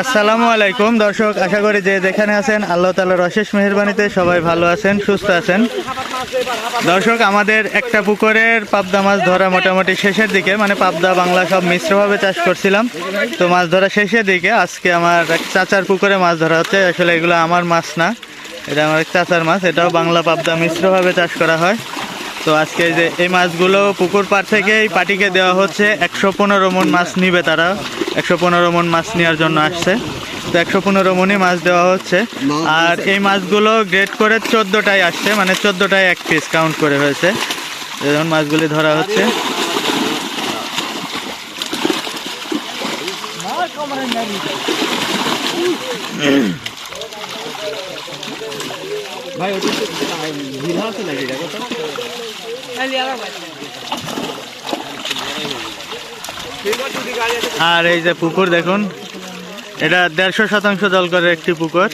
আসসালামু আলাইকুম, দর্শক, আশা করি যে যেখানে আছেন, আল্লাহ তালার অশেষ মেহরবানিতে সবাই ভালো আছেন, সুস্থ আছেন। দর্শক, আমাদের একটা পুকুরের পাবদা মাছ ধরা মোটামুটি শেষের দিকে মানে পাবদা, বাংলা সব মিশ্রভাবে চাষ করছিলাম। তো মাছ ধরা শেষের দিকে, আজকে আমার এক চাচার পুকুরে মাছ ধরা হচ্ছে। আসলে এগুলো আমার মাছ না, এটা আমার এক চাচার মাছ, এটাও বাংলা পাবদা মিশ্রভাবে চাষ করা হয়। তো আজকে যে এই মাছগুলো পুকুর পাড় থেকে এই পাটিকে দেওয়া হচ্ছে। একশো পনেরো মন মাছ নিবে তারা। একশো পনেরো মন মাছ নেওয়ার জন্য আসছে। তো একশো পনেরো মনই মাছ দেওয়া হচ্ছে। আর এই মাছগুলো গ্রেড করে চোদ্দোটাই আসছে। মানে চোদ্দোটাই এক পিস কাউন্ট করে হয়েছে। যেমন মাছগুলি ধরা হচ্ছে। আর এই যে পুকুর দেখুন, এটা দেড়শো শতাংশ জল করে একটি পুকুর।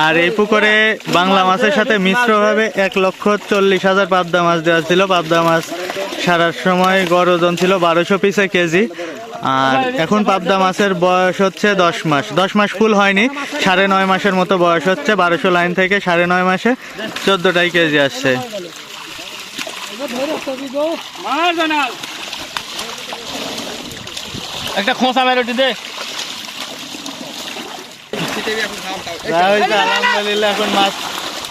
আর এই পুকুরে বাংলা মাছের সাথে মিশ্রভাবে এক লক্ষ চল্লিশ হাজার পাবদা মাছ দেওয়া ছিল। পাবদা মাছ সারার সময় গড় ওজন ছিল বারোশো পিসে কেজি। আর এখন পাবদা মাছের বয়স হচ্ছে দশ মাস। দশ মাস ফুল হয়নি সাড়ে নয় মাসের মতো বয়স হচ্ছে। বারোশো লাইন থেকে সাড়ে নয় মাসে চোদ্দোটাই কেজি আসছে। একটা খোঁসা বেরোটি দে আলহামদুলিল্লাহ এখন মাছ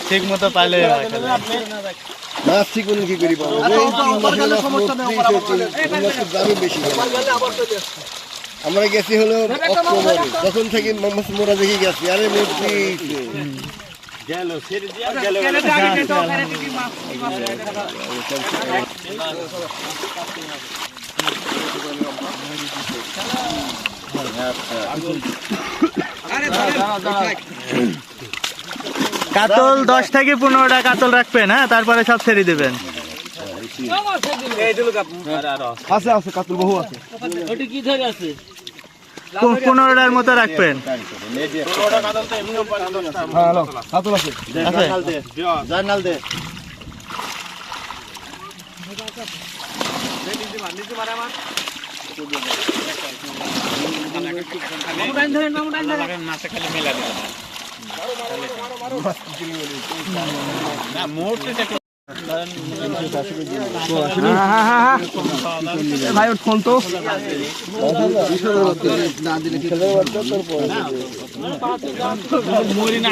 ঠিক মতো পাইলে মাছ ঠিক কি করি পাবো বেশি আমরা গেছি হলো অক্টোবরে তখন থেকে মাছ মোরা দেখে গেছি আরে মূর্তি মরত্রিশ কাতল দশ থেকে পনেরোটা কাতল রাখবেন হ্যাঁ তারপরে সব ছেড়ে দেবেন আছে আছে কাতুল বহু আছে ওটি কি ধরে আছে পনেরোটার মতো রাখবেন হ্যাঁ দে ভাই ওর ফোন তো না না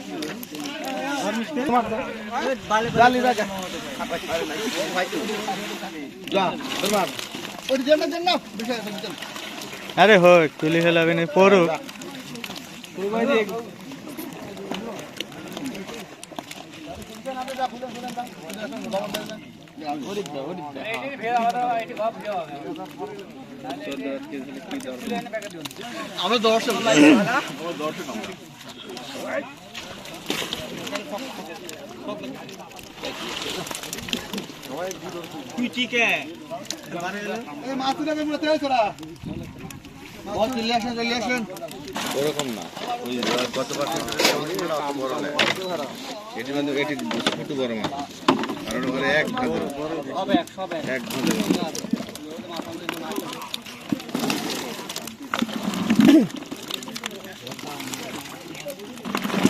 আরে হোক তুলি ফেলাবি না পড়ুক ওরকম না। ওই গতবার অত না এটি মানে এটি ছোট বড় মাছ। কারণ ওখানে এক এক মাছ।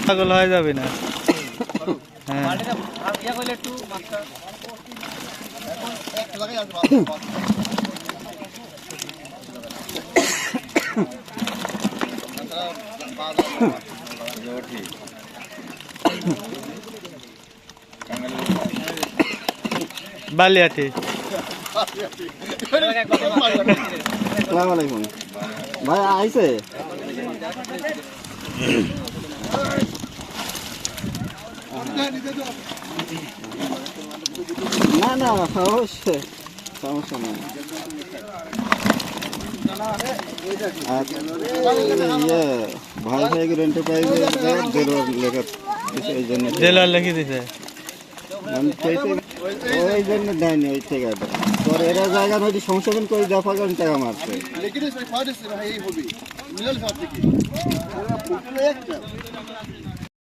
পাগল হয়ে যাবে না। হ্যাঁ। বালিয়াটি ভাই আইছে? না না অবশ্যই সমস্যা নেই ইয়ে ভাই লেখা জন্য আমি ওই জন্য ওই পরে এরা জায়গা নদী সংশোধন করে পারেন টাকা মারছে মিলন সব থেকে পুতুলে একটা